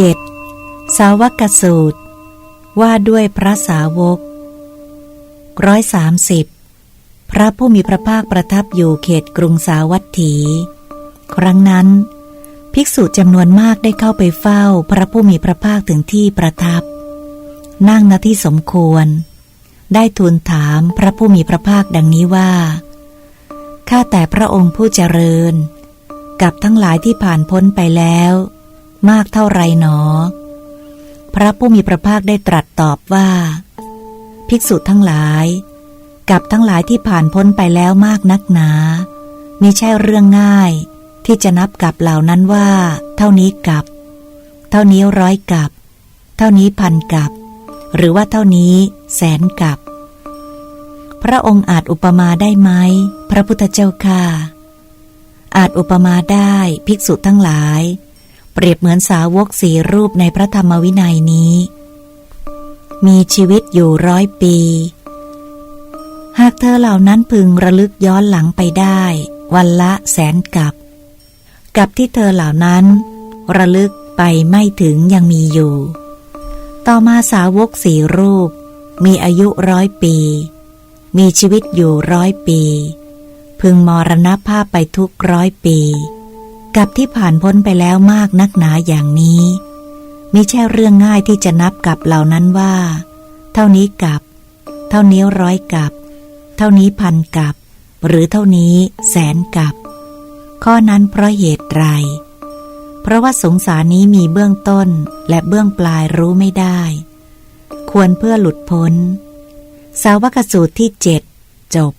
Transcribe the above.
เจ็ดสาวกสูตร ว่าด้วยพระสาวกร้อยสามสิบพระผู้มีพระภาคประทับอยู่เขตกรุงสาวัตถี ครั้งนั้น ภิกษุจำนวนมากได้เข้าไปเฝ้าพระผู้มีพระภาคถึงที่ประทับ นั่งณที่สมควร ได้ทูลถามพระผู้มีพระภาคดังนี้ว่า ข้าแต่พระองค์ผู้เจริญ กับทั้งหลายที่ผ่านพ้นไปแล้ว มากเท่าไรหนอ พระผู้มีพระภาคได้ตรัสตอบว่า ภิกษุทั้งหลายกับทั้งหลายที่ผ่านพ้นไปแล้วมากนักหนามิใช่เรื่องง่าย ที่จะนับกับเหล่านั้นว่า เท่านี้กับ เท่านี้ร้อยกับ เท่านี้พันกับ หรือว่าเท่านี้แสนกับ พระองค์อาจอุปมาได้ไหมพระพุทธเจ้าค่ะอาจอุปมาได้ภิกษุทั้งหลาย เปรียบเหมือนสาวกสีรูปในพระธรรมวินัยนี้ มีชีวิตอยู่ร้อยปี หากเธอเหล่านั้นพึงระลึกย้อนหลังไปได้ วันละแสนกับ กับที่เธอเหล่านั้น ระลึกไปไม่ถึงยังมีอยู่ ต่อมาสาวกสี่รูป มีอายุร้อยปี มีชีวิตอยู่ร้อยปี พึงมรณภาพไปทุกร้อยปี กับที่ผ่านพ้นไปแล้วมากนักหนาอย่างนี้มิใช่เรื่องง่ายที่จะนับกับเหล่านั้นว่า เท่านี้กับ เท่านี้ร้อยกับ เท่านี้พันกับ หรือเท่านี้แสนกับ ข้อนั้นเพราะเหตุไร เพราะว่าสงสารนี้มีเบื้องต้นและเบื้องปลายรู้ไม่ได้ ควรเพื่อหลุดพ้น สาวกสูตรที่เจ็ดจบ